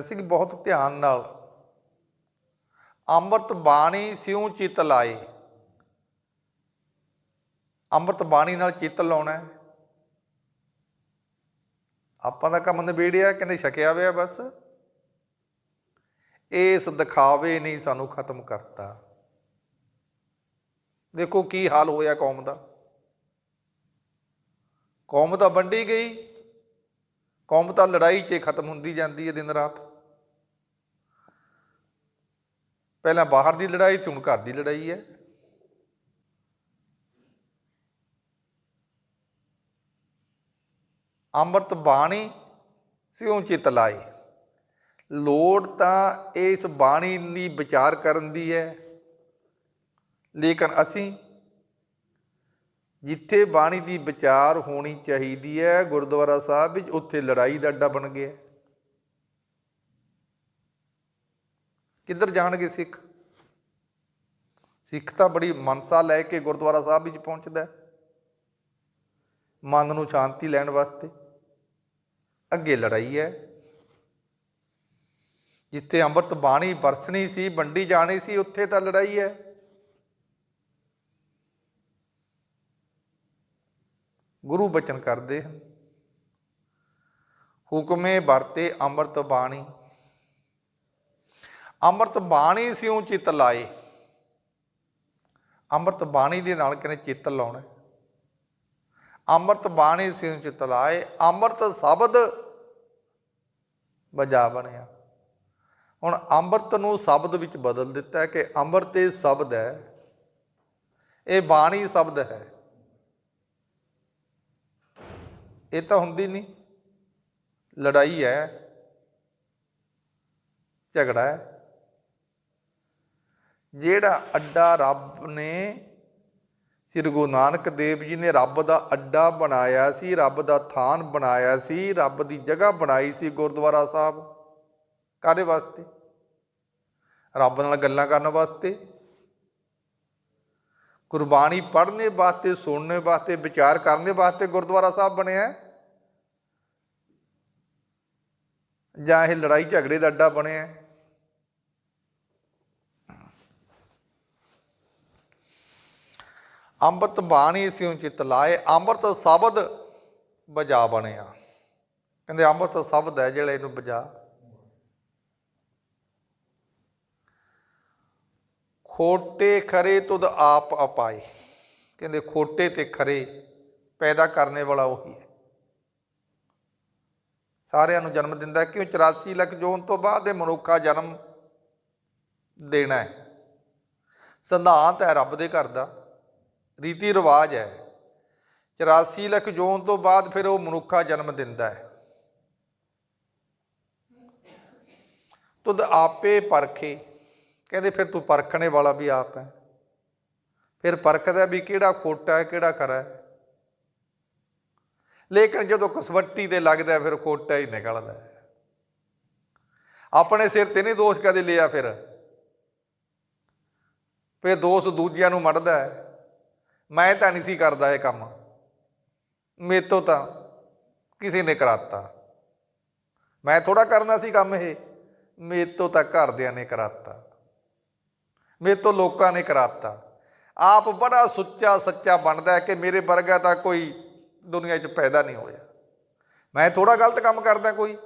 ਅਸੀਂ ਕਿ ਬਹੁਤ ਧਿਆਨ ਨਾਲ। ਅੰਮ੍ਰਿਤ ਬਾਣੀ ਸਿਉ ਚਿਤ ਲਾਏ। ਅੰਮ੍ਰਿਤ ਬਾਣੀ ਨਾਲ ਚਿੱਤ ਲਾਉਣਾ ਹੈ। ਆਪਾਂ ਦਾ ਕੰਮ ਨਿਬੇੜਿਆ, ਕਹਿੰਦੇ ਛਕਿਆ ਹੋਇਆ ਬਸ। ਇਸ ਦਿਖਾਵੇ ਨਹੀਂ ਸਾਨੂੰ ਖਤਮ ਕਰਤਾ। ਦੇਖੋ ਕੀ ਹਾਲ ਹੋਇਆ ਕੌਮ ਦਾ। ਕੌਮ ਤਾਂ ਵੰਡੀ ਗਈ। ਕੌਮ ਤਾਂ ਲੜਾਈ 'ਚ ਖਤਮ ਹੁੰਦੀ ਜਾਂਦੀ ਹੈ ਦਿਨ ਰਾਤ। ਪਹਿਲਾਂ ਬਾਹਰ ਦੀ ਲੜਾਈ ਸੀ, ਹੁਣ ਘਰ ਦੀ ਲੜਾਈ ਹੈ। ਅੰਮ੍ਰਿਤ ਬਾਣੀ ਸਿਉ ਚਿਤ ਲਾਈ ਲੋੜ ਤਾਂ ਇਸ ਬਾਣੀ ਦੀ ਵਿਚਾਰ ਕਰਨ ਦੀ ਹੈ। ਲੇਕਿਨ ਅਸੀਂ ਜਿੱਥੇ ਬਾਣੀ ਦੀ ਵਿਚਾਰ ਹੋਣੀ ਚਾਹੀਦੀ ਹੈ, ਗੁਰਦੁਆਰਾ ਸਾਹਿਬ ਵਿੱਚ ਉੱਥੇ ਲੜਾਈ ਦਾ ਅੱਡਾ ਬਣ ਗਿਆ। ਕਿੱਧਰ ਜਾਣਗੇ ਸਿੱਖ? ਸਿੱਖ ਤਾਂ ਬੜੀ ਮਨਸਾ ਲੈ ਕੇ ਗੁਰਦੁਆਰਾ ਸਾਹਿਬ ਵਿੱਚ ਪਹੁੰਚਦਾ ਮਨ ਨੂੰ ਸ਼ਾਂਤੀ ਲੈਣ ਵਾਸਤੇ। ਅੱਗੇ ਲੜਾਈ ਹੈ। ਜਿੱਥੇ ਅੰਮ੍ਰਿਤ ਬਾਣੀ ਵਰਸਣੀ ਸੀ, ਵੰਡੀ ਜਾਣੀ ਸੀ, ਉੱਥੇ ਤਾਂ ਲੜਾਈ ਹੈ। ਗੁਰੂ ਬਚਨ ਕਰਦੇ ਹਨ। ਹੁਕਮੇ ਵਰਤੇ ਅੰਮ੍ਰਿਤ ਬਾਣੀ। ਅੰਮ੍ਰਿਤ ਬਾਣੀ ਸਿਉ ਚਿਤ ਲਾਏ। ਅੰਮ੍ਰਿਤ ਬਾਣੀ ਦੇ ਨਾਲ ਕਹਿੰਦੇ ਚਿੱਤ ਲਾਉਣਾ ਅੰਮ੍ਰਿਤ ਬਾਣੀ ਸਿਉ ਚਿਤ ਲਾਏ, ਅੰਮ੍ਰਿਤ ਸ਼ਬਦ ਬਜਾ ਬਣਿਆ। ਹੁਣ ਅੰਮ੍ਰਿਤ ਨੂੰ ਸ਼ਬਦ ਵਿੱਚ ਬਦਲ ਦਿੱਤਾ ਕਿ ਅੰਮ੍ਰਿਤ ਇਹ ਸ਼ਬਦ ਹੈ, ਇਹ ਬਾਣੀ ਸ਼ਬਦ ਹੈ। ਇਹ ਤਾਂ ਹੁੰਦੀ ਨਹੀਂ। ਲੜਾਈ ਹੈ, ਝਗੜਾ ਹੈ। ਜਿਹੜਾ ਅੱਡਾ ਰੱਬ ਨੇ ਸ੍ਰੀ ਗੁਰੂ ਨਾਨਕ ਦੇਵ ਜੀ ਨੇ ਰੱਬ ਦਾ ਅੱਡਾ ਬਣਾਇਆ ਸੀ, ਰੱਬ ਦਾ ਥਾਨ ਬਣਾਇਆ ਸੀ, ਰੱਬ ਦੀ ਜਗ੍ਹਾ ਬਣਾਈ ਸੀ ਗੁਰਦੁਆਰਾ ਸਾਹਿਬ ਕਾਦੇ ਵਾਸਤੇ? ਰੱਬ ਨਾਲ ਗੱਲਾਂ ਕਰਨ ਵਾਸਤੇ। ਗੁਰਬਾਣੀ ਪੜ੍ਹਨੇ ਵਾਸਤੇ, ਸੁਣਨੇ ਵਾਸਤੇ, ਵਿਚਾਰ ਕਰਨੇ ਵਾਸਤੇ ਗੁਰਦੁਆਰਾ ਸਾਹਿਬ ਬਣਿਆ ਜਾਂ ਇਹ ਲੜਾਈ ਝਗੜੇ ਦਾ ਅੱਡਾ ਬਣਿਆ ਅੰਮ੍ਰਿਤ ਬਾਣੀ ਸਿਉ ਚਿਤ ਲਾਏ, ਅੰਮ੍ਰਿਤ ਸ਼ਬਦ ਬਜਾ ਬਣਿਆ ਕਹਿੰਦੇ ਅੰਮ੍ਰਿਤ ਸ਼ਬਦ ਹੈ ਜਿਹੜਾ ਇਹਨੂੰ ਬਜਾ। ਖੋਟੇ ਖਰੇ ਤੁਧ ਆਪ ਅਪਾਏ। ਕਹਿੰਦੇ ਖੋਟੇ ਤੇ ਖਰੇ ਪੈਦਾ ਕਰਨੇ ਵਾਲਾ ਉਹੀ ਹੈ। ਸਾਰਿਆਂ ਨੂੰ ਜਨਮ ਦਿੰਦਾ ਕਿਉਂ? 84 ਲੱਖ ਜੋਨ ਤੋਂ ਬਾਅਦ ਇਹ ਮਨੁੱਖਾ ਜਨਮ ਦੇਣਾ ਹੈ। ਸਿਧਾਂਤ ਹੈ ਰੱਬ ਦੇ ਘਰ ਦਾ। ਰੀਤੀ ਰਿਵਾਜ ਹੈ। 84 ਲੱਖ ਜੋਨ ਤੋਂ ਬਾਅਦ ਫਿਰ ਉਹ ਮਨੁੱਖਾ ਜਨਮ ਦਿੰਦਾ ਹੈ। ਤੁਧ ਆਪੇ ਪਰਖੇ। ਕਹਿੰਦੇ ਫਿਰ ਤੂੰ ਪਰਖਣੇ ਵਾਲਾ ਵੀ ਆਪ ਹੈ। ਫਿਰ ਪਰਖਦਾ ਵੀ ਕਿਹੜਾ ਖੋਟਾ ਹੈ, ਕਿਹੜਾ ਖਰਾ ਹੈ। ਲੇਕਿਨ ਜਦੋਂ ਕਸਵੱਟੀ ਤੇ ਲੱਗਦਾ ਫਿਰ ਖੋਟਾ ਹੀ ਨਿਕਲਦਾ ਆਪਣੇ ਸਿਰ ਤੇ ਨਹੀਂ ਦੋਸ਼ ਕਦੇ ਲਿਆ ਫਿਰ। ਫਿਰ ਦੋਸ਼ ਦੂਜਿਆਂ ਨੂੰ ਮੜਦਾ ਹੈ। ਮੈਂ ਤਾਂ ਨਹੀਂ ਸੀ ਕਰਦਾ ਇਹ ਕੰਮ। ਮੇਰੇ ਤੋਂ ਤਾਂ ਕਿਸੇ ਨੇ ਕਰਾਤਾ। ਮੈਂ ਥੋੜਾ ਕਰਨਾ ਸੀ ਕੰਮ ਇਹ, ਮੇਰੇ ਤੋਂ ਤਾਂ ਘਰਦਿਆਂ ਨੇ ਕਰਾਤਾ। ਮੇਰੇ ਤੋਂ ਲੋਕਾਂ ਨੇ ਕਰਾਤਾ। ਆਪ ਬੜਾ ਸੁੱਚਾ ਸੱਚਾ ਬਣਦਾ ਕਿ ਮੇਰੇ ਵਰਗਾ ਤਾਂ ਕੋਈ ਦੁਨੀਆ 'ਚ ਪੈਦਾ ਨਹੀਂ ਹੋਇਆ। ਮੈਂ ਥੋੜਾ ਗਲਤ ਕੰਮ ਕਰਦਾ ਕੋਈ।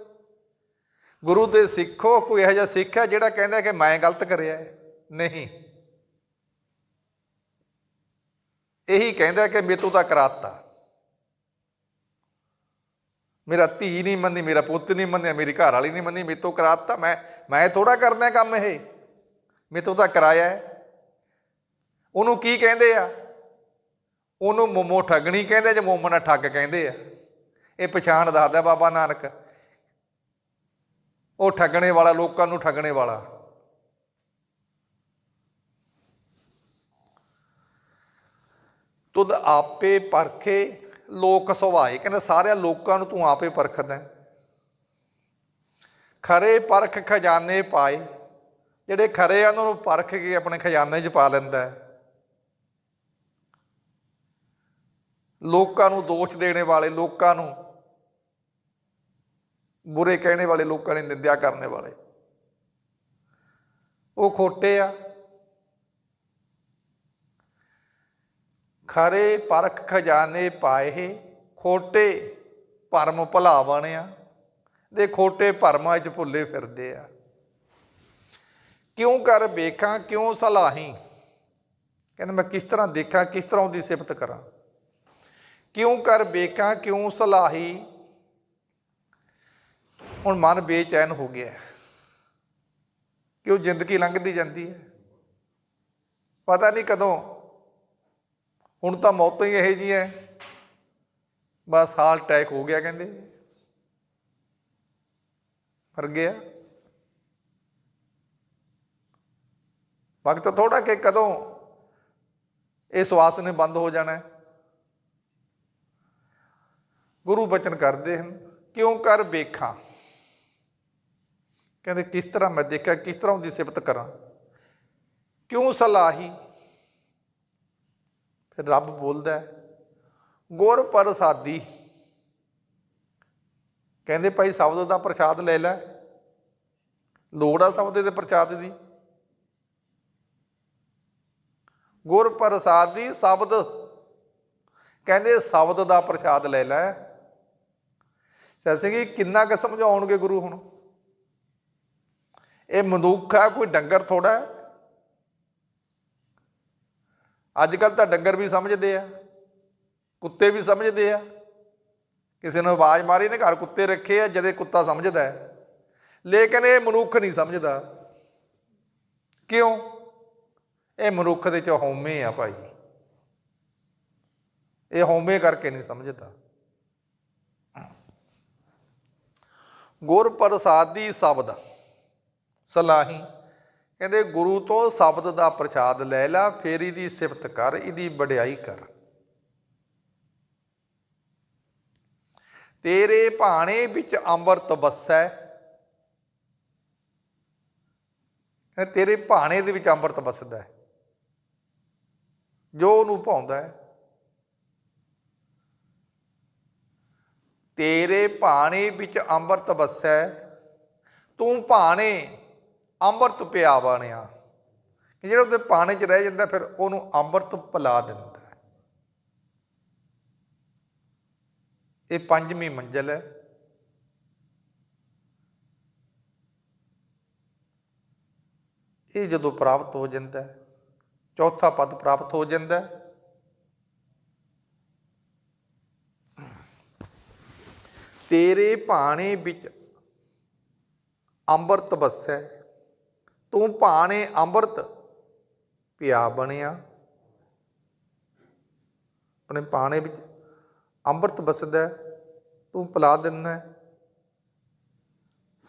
ਗੁਰੂ ਦੇ ਸਿੱਖੋ, ਕੋਈ ਇਹੋ ਜਿਹਾ ਸਿੱਖ ਹੈ ਜਿਹੜਾ ਕਹਿੰਦਾ ਕਿ ਮੈਂ ਗਲਤ ਕਰਿਆ ਨਹੀਂ। ਇਹੀ ਕਹਿੰਦਾ ਕਿ ਮੇਰੇ ਤੋਂ ਤਾਂ ਕਰਾਤਾ। ਮੇਰਾ ਧੀ ਨਹੀਂ ਮੰਨੀ, ਮੇਰਾ ਪੁੱਤ ਨਹੀਂ ਮੰਨਿਆ, ਮੇਰੀ ਘਰ ਵਾਲੀ ਨਹੀਂ ਮੰਨੀ, ਮੇਰੇ ਤੋਂ ਕਰਾਤਾ। ਮੈਂ ਮੈਂ ਥੋੜਾ ਕਰਦਾ ਕੰਮ ਇਹ। ਮੇਰੇ ਤੋਂ ਤਾਂ ਕਰਾਇਆ ਉਹਨੂੰ ਕੀ ਕਹਿੰਦੇ ਆ? ਉਹਨੂੰ ਮੋਮੋ ਠੱਗਣੀ ਕਹਿੰਦੇ ਜਾਂ ਮੋਮਨਾ ਠੱਗ ਕਹਿੰਦੇ ਆ? ਇਹ ਪਛਾਣ ਦੱਸਦਾ ਬਾਬਾ ਨਾਨਕ। ਉਹ ਠੱਗਣੇ ਵਾਲਾ, ਲੋਕਾਂ ਨੂੰ ਠੱਗਣੇ ਵਾਲਾ। ਤੁਧ ਆਪੇ ਪਰਖੇ ਲੋਕ ਸੁਭਾਏ। ਕਹਿੰਦੇ ਸਾਰਿਆਂ ਲੋਕਾਂ ਨੂੰ ਤੂੰ ਆਪੇ ਪਰਖਦਾ ਖਰੇ ਪਰਖ ਖਜ਼ਾਨੇ ਪਾਏ। ਜਿਹੜੇ ਖਰੇ ਆ, ਉਹਨਾਂ ਨੂੰ ਪਰਖ ਕੇ ਆਪਣੇ ਖਜ਼ਾਨੇ 'ਚ ਪਾ ਲੈਂਦਾ ਹੈ। ਲੋਕਾਂ ਨੂੰ ਦੋਸ਼ ਦੇਣੇ ਵਾਲੇ, ਲੋਕਾਂ ਨੂੰ ਬੁਰੇ ਕਹਿਣੇ ਵਾਲੇ, ਲੋਕਾਂ ਦੀ ਨਿੰਦਿਆ ਕਰਨੇ ਵਾਲੇ। ਉਹ ਖੋਟੇ ਆ। ਖਰੇ ਪਰਖ ਖਜ਼ਾਨੇ ਪਾਏ, ਖੋਟੇ ਭਰਮ ਭਲਾ ਬਣਿਆ ਦੇ ਖੋਟੇ ਭਰਮਾਂ 'ਚ ਭੁੱਲੇ ਫਿਰਦੇ ਆ। ਕਿਉਂ ਕਰ ਵੇਖਾਂ, ਕਿਉਂ ਸਲਾਹੀ? ਕਹਿੰਦੇ ਮੈਂ ਕਿਸ ਤਰ੍ਹਾਂ ਦੇਖਾਂ, ਕਿਸ ਤਰ੍ਹਾਂ ਉਹਦੀ ਸਿਫਤ ਕਰਾਂ? ਕਿਉਂ ਕਰ ਵੇਖਾਂ, ਕਿਉਂ ਸਲਾਹੀ? ਹੁਣ ਮਨ ਬੇਚੈਨ ਹੋ ਗਿਆ। ਕਿ ਉਹ ਜ਼ਿੰਦਗੀ ਲੰਘਦੀ ਜਾਂਦੀ ਹੈ? ਪਤਾ ਨਹੀਂ ਕਦੋਂ ਹੁਣ ਤਾਂ ਮੌਤਾਂ ਹੀ ਇਹੋ ਜਿਹੀਆਂ ਹੈ। ਬਸ ਹਾਲ ਅਟੈਕ ਹੋ ਗਿਆ ਕਹਿੰਦੇ। ਮਰ ਗਿਆ। ਵਕਤ ਥੋੜਾ ਕਿ ਕਦੋਂ ਇਹ ਸਵਾਸ ਨੇ ਬੰਦ ਹੋ ਜਾਣਾ। ਗੁਰੂ ਬਚਨ ਕਰਦੇ ਹਨ, ਕਿਉਂ ਕਰ ਵੇਖਾਂ? ਕਹਿੰਦੇ, ਕਿਸ ਤਰ੍ਹਾਂ ਮੈਂ ਦੇਖਿਆ, ਕਿਸ ਤਰ੍ਹਾਂ ਉਹਦੀ ਸਿਫਤ ਕਰਾਂ? ਕਿਉਂ ਸਲਾਹੀ? ਫਿਰ ਰੱਬ ਬੋਲਦਾ ਹੈ, ਗੁਰ ਪ੍ਰਸਾਦੀ। ਕਹਿੰਦੇ ਭਾਈ ਸ਼ਬਦ ਦਾ ਪ੍ਰਸ਼ਾਦ ਲੈ ਲੈ। ਲੋੜ ਆ ਸ਼ਬਦ ਦੇ ਪ੍ਰਸ਼ਾਦ ਦੀ। ਗੁਰ ਪ੍ਰਸਾਦੀ ਸ਼ਬਦ। ਕਹਿੰਦੇ ਸ਼ਬਦ ਦਾ ਪ੍ਰਸ਼ਾਦ ਲੈ ਲੈ। ਸੈ ਸਿੰਘ ਜੀ ਕਿੰਨਾ ਕੁ ਸਮਝਾਉਣਗੇ ਗੁਰੂ ਹੁਣ? ਇਹ ਮਨੁੱਖ ਆ ਕੋਈ ਡੰਗਰ ਥੋੜਾ ਹੈ ਅੱਜ ਕੱਲ ਤਾਂ ਡੰਗਰ ਵੀ ਸਮਝਦੇ ਆ, ਕੁੱਤੇ ਵੀ ਸਮਝਦੇ ਆ। ਕਿਸੇ ਨੂੰ ਆਵਾਜ਼ ਮਾਰੀ ਨੇ, ਘਰ ਕੁੱਤੇ ਰੱਖੇ ਆ, ਜਦੇ ਕੁੱਤਾ ਸਮਝਦਾ ਹੈ। ਲੇਕਿਨ ਇਹ ਮਨੁੱਖ ਨਹੀਂ ਸਮਝਦਾ। ਕਿਉਂ? ਇਹ ਮਨੁੱਖ ਦੇ ਚ ਹਉਮੈ ਆ ਭਾਈ। ਇਹ ਹਉਮੈ ਕਰਕੇ ਨਹੀਂ ਸਮਝਦਾ। ਗੁਰ ਪ੍ਰਸਾਦੀ ਸ਼ਬਦ, ਸਲਾਹੀ। ਕਹਿੰਦੇ, ਗੁਰੂ ਤੋਂ ਸ਼ਬਦ ਦਾ ਪ੍ਰਸਾਦ ਲੈ ਲੈ, ਫੇਰ ਇਹਦੀ ਸਿਫਤ ਕਰ, ਇਹਦੀ ਵਡਿਆਈ ਕਰ। ਤੇਰੇ ਭਾਣੇ ਵਿੱਚ ਅੰਮ੍ਰਿਤ ਵਸੈ। ਕਹਿੰਦੇ, ਤੇਰੇ ਭਾਣੇ ਦੇ ਵਿੱਚ ਅੰਮ੍ਰਿਤ ਵਸਦਾ ਹੈ। ਜੋ ਉਹਨੂੰ ਪਾਉਂਦਾ ਹੈ। ਤੇਰੇ ਭਾਣੇ ਵਿੱਚ ਅੰਮ੍ਰਿਤ ਵਸੈ। ਤੂੰ ਭਾਣੇ ਅੰਮ੍ਰਿਤ ਪਿਆ ਬਣਿਆ। ਕਿ ਜਿਹੜਾ ਉਹਦੇ ਪਾਣੀ 'ਚ ਰਹਿ ਜਾਂਦਾ, ਫਿਰ ਉਹਨੂੰ ਅੰਮ੍ਰਿਤ ਪਿਲਾ ਦਿੰਦਾ ਇਹ ਪੰਜਵੀਂ ਮੰਜ਼ਲ ਹੈ। ਇਹ ਜਦੋਂ ਪ੍ਰਾਪਤ ਹੋ ਜਾਂਦਾ ਹੈ, ਚੌਥਾ ਪਦ ਪ੍ਰਾਪਤ ਹੋ ਜਾਂਦਾ ਹੈ। ਤੇਰੇ ਭਾਣੇ ਵਿੱਚ ਅੰਮ੍ਰਿਤ ਵਸੈ ਤੂੰ ਭਾਣੇ ਅੰਮ੍ਰਿਤ ਪਿਆ ਬਣਿਆ। ਆਪਣੇ ਭਾਣੇ ਵਿੱਚ ਅੰਮ੍ਰਿਤ ਵਸਦਾ ਤੂੰ ਪਿਲਾ ਦਿੰਦਾ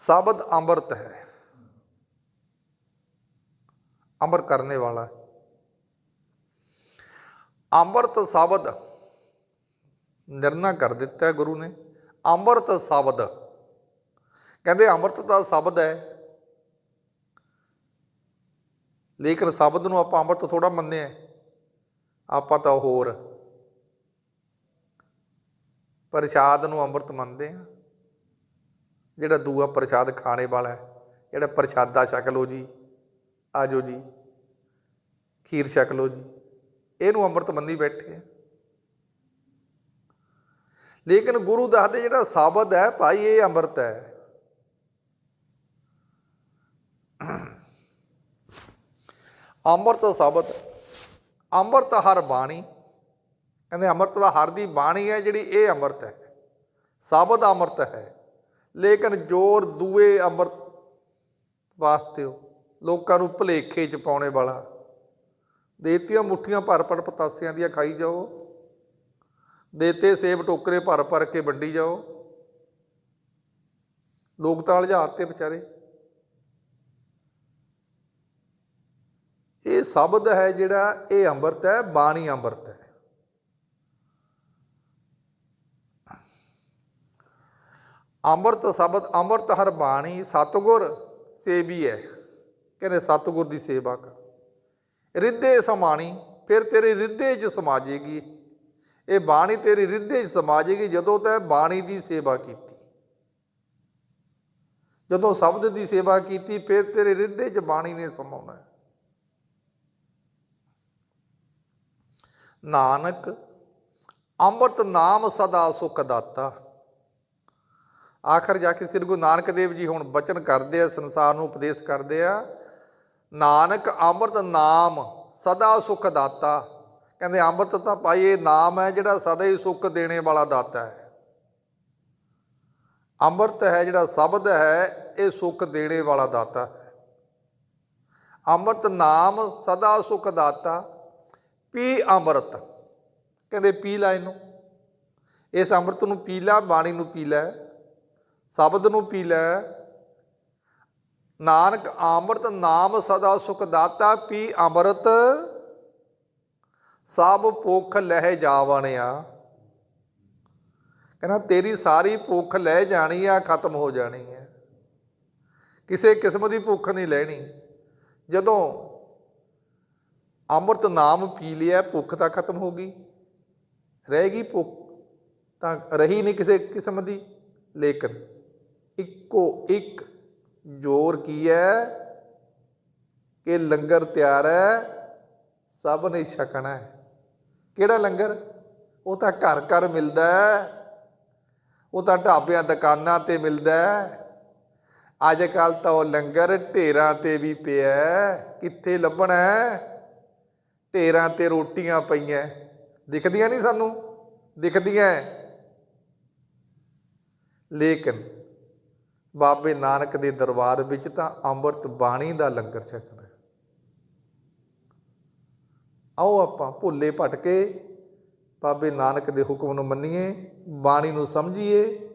ਸ਼ਬਦ ਅੰਮ੍ਰਿਤ ਹੈ। ਅੰਮ੍ਰਿਤ ਕਰਨੇ ਵਾਲਾ ਅੰਮ੍ਰਿਤ ਸ਼ਬਦ ਨਿਰਣਾ ਕਰ ਦਿੱਤਾ ਗੁਰੂ ਨੇ। ਅੰਮ੍ਰਿਤ ਸ਼ਬਦ ਕਹਿੰਦੇ ਅੰਮ੍ਰਿਤ ਦਾ ਸ਼ਬਦ ਹੈ। ਲੇਕਿਨ ਸ਼ਬਦ ਨੂੰ ਆਪਾਂ ਅੰਮ੍ਰਿਤ ਥੋੜਾ ਮੰਨਦੇ ਆ ਆਪਾਂ ਤਾਂ ਹੋਰ ਪ੍ਰਸ਼ਾਦ ਨੂੰ ਅੰਮ੍ਰਿਤ ਮੰਨਦੇ ਆ ਜਿਹੜਾ ਦੂਆ ਪ੍ਰਸ਼ਾਦ ਖਾਣੇ ਵਾਲਾ ਹੈ, ਜਿਹੜਾ ਪ੍ਰਸ਼ਾਦਾ ਛਕ ਲਓ ਜੀ ਆਜੋ ਜੀ, ਖੀਰ ਛਕ ਲਓ ਜੀ, ਇਹਨੂੰ ਅੰਮ੍ਰਿਤ ਮੰਨੀ ਬੈਠੇ ਆ ਲੇਕਿਨ ਗੁਰੂ ਦੱਸਦੇ ਜਿਹੜਾ ਸ਼ਬਦ ਹੈ ਭਾਈ, ਇਹ ਅੰਮ੍ਰਿਤ ਹੈ। ਅੰਮ੍ਰਿਤ ਸਾਬਤ ਅੰਮ੍ਰਿਤ ਹਰ ਬਾਣੀ। ਕਹਿੰਦੇ ਅੰਮ੍ਰਿਤ ਦਾ ਹਰ ਦੀ ਬਾਣੀ ਹੈ ਜਿਹੜੀ ਇਹ ਅੰਮ੍ਰਿਤ ਹੈ। ਸਾਬਤ ਅੰਮ੍ਰਿਤ ਹੈ। ਲੇਕਿਨ ਜੋਰ ਦੂਏ ਅੰਮ੍ਰਿਤ ਵਾਸਤੇ ਲੋਕਾਂ ਨੂੰ ਭਲੇਖੇ ਚ ਪਾਉਣੇ ਵਾਲਾ। ਦੇਤੀਆਂ ਮੁੱਠੀਆਂ ਭਰ ਭਰ ਪਤਾਸਿਆਂ ਦੀਆਂ ਖਾਈ ਜਾਓ। ਦੇਤੇ ਸੇਬ ਟੋਕਰੇ ਭਰ ਭਰ ਕੇ ਵੰਡੀ ਜਾਓ। ਲੋਕ ਤਾਂ ਹਲਝਾਤ ਤੇ ਵਿਚਾਰੇ। ਇਹ ਸ਼ਬਦ ਹੈ ਜਿਹੜਾ ਇਹ ਅੰਮ੍ਰਿਤ ਹੈ, ਬਾਣੀ ਅੰਮ੍ਰਿਤ ਹੈ। ਅੰਮ੍ਰਿਤ ਸ਼ਬਦ, ਅੰਮ੍ਰਿਤ ਹਰ ਬਾਣੀ, ਸਤਗੁਰ ਸੇਵੀ ਹੈ। ਕਹਿੰਦੇ ਸਤਗੁਰ ਦੀ ਸੇਵਾ ਕਰ। ਰਿੱਧੇ ਸਮਾਣੀ, ਫਿਰ ਤੇਰੀ ਰਿੱਧੇ 'ਚ ਸਮਾਜੇਗੀ। ਇਹ ਬਾਣੀ ਤੇਰੀ ਰਿੱਧੇ 'ਚ ਸਮਾਜੇਗੀ ਜਦੋਂ ਤੈ ਬਾਣੀ ਦੀ ਸੇਵਾ ਕੀਤੀ। ਜਦੋਂ ਸ਼ਬਦ ਦੀ ਸੇਵਾ ਕੀਤੀ, ਫਿਰ ਤੇਰੇ ਰਿੱਧੇ 'ਚ ਬਾਣੀ ਨੇ ਸਮਾਉਣਾ ਨਾਨਕ, ਅੰਮ੍ਰਿਤ ਨਾਮ ਸਦਾ ਸੁਖ ਦਾਤਾ। ਆਖਰ ਜਾ ਕੇ ਸ੍ਰੀ ਗੁਰੂ ਨਾਨਕ ਦੇਵ ਜੀ ਹੁਣ ਬਚਨ ਕਰਦੇ ਆ, ਸੰਸਾਰ ਨੂੰ ਉਪਦੇਸ਼ ਕਰਦੇ ਆ, ਨਾਨਕ ਅੰਮ੍ਰਿਤ ਨਾਮ ਸਦਾ ਸੁਖ ਦਾਤਾ। ਕਹਿੰਦੇ ਅੰਮ੍ਰਿਤ ਤਾਂ ਭਾਈ ਇਹ ਨਾਮ ਹੈ ਜਿਹੜਾ ਸਦਾ ਹੀ ਸੁਖ ਦੇਣੇ ਵਾਲਾ ਦਾਤਾ ਹੈ। ਅੰਮ੍ਰਿਤ ਹੈ ਜਿਹੜਾ ਸ਼ਬਦ ਹੈ, ਇਹ ਸੁਖ ਦੇਣੇ ਵਾਲਾ ਦਾਤਾ। ਹੈ ਅੰਮ੍ਰਿਤ ਨਾਮ ਸਦਾ ਸੁਖ ਦਾਤਾ। ਪੀ ਅੰਮ੍ਰਿਤ। ਕਹਿੰਦੇ ਪੀ ਲੈ ਇਹਨੂੰ। ਇਸ ਅੰਮ੍ਰਿਤ ਨੂੰ ਪੀ ਲੈ, ਬਾਣੀ ਨੂੰ ਪੀ ਲੈ, ਸ਼ਬਦ ਨੂੰ ਪੀ ਲੈ। ਨਾਨਕ ਅੰਮ੍ਰਿਤ ਨਾਮ ਸਦਾ ਸੁਖ ਦਾਤਾ, ਪੀ ਅੰਮ੍ਰਿਤ ਸਭ ਭੁੱਖ ਲਹਿ ਜਾਵਣਿਆ। ਕਹਿੰਦਾ ਤੇਰੀ ਸਾਰੀ ਭੁੱਖ ਲੈ ਜਾਣੀ ਆ, ਖਤਮ ਹੋ ਜਾਣੀ ਹੈ ਕਿਸੇ ਕਿਸਮ ਦੀ ਭੁੱਖ ਨਹੀਂ ਲੈਣੀ। ਜਦੋਂ ਅੰਮ੍ਰਿਤ ਨਾਮ ਪੀ ਲਿਆ, ਭੁੱਖ ਤਾਂ ਖਤਮ ਹੋ ਗਈ। ਰਹੇਗੀ ਭੁੱਖ, ਤਾਂ ਰਹੀ ਨਹੀਂ ਕਿਸੇ ਕਿਸਮ ਦੀ। ਲੇਕਿਨ ਇੱਕੋ ਇੱਕ ਜ਼ੋਰ ਕੀ ਹੈ ਕਿ ਲੰਗਰ ਤਿਆਰ ਹੈ, ਸਭ ਨੇ ਛਕਣਾ ਹੈ। ਕਿਹੜਾ ਲੰਗਰ? ਉਹ ਤਾਂ ਘਰ ਘਰ ਮਿਲਦਾ ਹੈ। ਉਹ ਤਾਂ ਢਾਬਿਆਂ, ਦੁਕਾਨਾਂ ਤੇ ਮਿਲਦਾ ਹੈ। ਅੱਜ ਕੱਲ ਤਾਂ ਉਹ ਲੰਗਰ ਢੇਰਾਂ ਤੇ ਵੀ ਪਿਆ ਕਿੱਥੇ ਲੱਭਣਾ ਹੈ? ਢੇਰਾਂ ਤੇ ਰੋਟੀਆਂ ਪਈਆਂ। ਦਿਖਦੀਆਂ ਨਹੀਂ ਸਾਨੂੰ? ਦਿਖਦੀਆਂ ਲੇਕਿਨ ਬਾਬੇ ਨਾਨਕ ਦੇ ਦਰਬਾਰ ਵਿੱਚ ਤਾਂ ਅੰਮ੍ਰਿਤ ਬਾਣੀ ਦਾ ਲੰਗਰ ਛਕਣਾ ਆਓ ਆਪਾਂ ਭੁੱਲੇ ਭਟਕੇ ਬਾਬੇ ਨਾਨਕ ਦੇ ਹੁਕਮ ਨੂੰ ਮੰਨੀਏ, ਬਾਣੀ ਨੂੰ ਸਮਝੀਏ,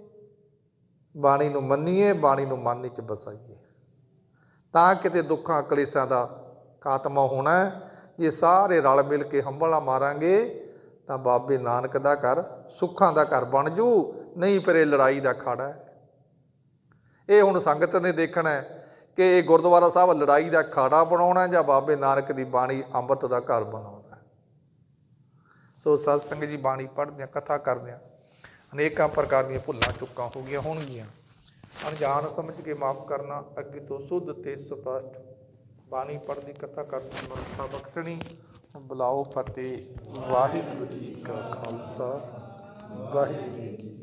ਬਾਣੀ ਨੂੰ ਮੰਨੀਏ, ਬਾਣੀ ਨੂੰ ਮਨ ਵਿੱਚ ਬਸਾਈਏ ਤਾਂ ਕਿਤੇ ਦੁੱਖਾਂ ਕਲੇਸ਼ਾਂ ਦਾ ਖਾਤਮਾ ਹੋਣਾ ਜੇ ਸਾਰੇ ਰਲ ਮਿਲ ਕੇ ਹੰਬਲਾ ਮਾਰਾਂਗੇ, ਤਾਂ ਬਾਬੇ ਨਾਨਕ ਦਾ ਘਰ ਸੁੱਖਾਂ ਦਾ ਘਰ ਬਣ ਜੂ, ਨਹੀਂ ਫਿਰ ਇਹ ਲੜਾਈ ਦਾ ਖਾੜਾ ਹੈ। ਇਹ ਹੁਣ ਸੰਗਤ ਨੇ ਦੇਖਣਾ ਹੈ ਕਿ ਇਹ ਗੁਰਦੁਆਰਾ ਸਾਹਿਬ ਲੜਾਈ ਦਾ ਖਾੜਾ ਬਣਾਉਣਾ ਜਾਂ ਬਾਬੇ ਨਾਨਕ ਦੀ ਬਾਣੀ ਅੰਮ੍ਰਿਤ ਦਾ ਘਰ ਬਣਾਉਣਾ ਸੋ ਸਤ ਸੰਗਤ ਜੀ ਬਾਣੀ ਪੜ੍ਹਦੇ ਆ ਕਥਾ ਕਰਦੇ ਆ ਅਨੇਕਾਂ ਪ੍ਰਕਾਰ ਦੀਆਂ ਭੁੱਲਾਂ ਚੁੱਕਾਂ ਹੋ ਗਈਆਂ ਹੋਣਗੀਆਂ। ਅਣਜਾਣ ਸਮਝ ਕੇ ਮਾਫ ਕਰਨਾ, ਅੱਗੇ ਤੋਂ ਸੁੱਧ ਤੇ ਸਪਸ਼ਟ ਬਾਣੀ ਪੜ੍ਹਦੀ ਕਥਾ ਕਰਨੀ ਮਰਥਾ ਬਖਸ਼ਣੀ। ਬੁਲਾਓ ਫਤਿਹ। ਵਾਹਿਗੁਰੂ ਜੀ ਕਾ ਖਾਲਸਾ। ਵਾਹਿਗੁਰੂ ਜੀ ਕੀ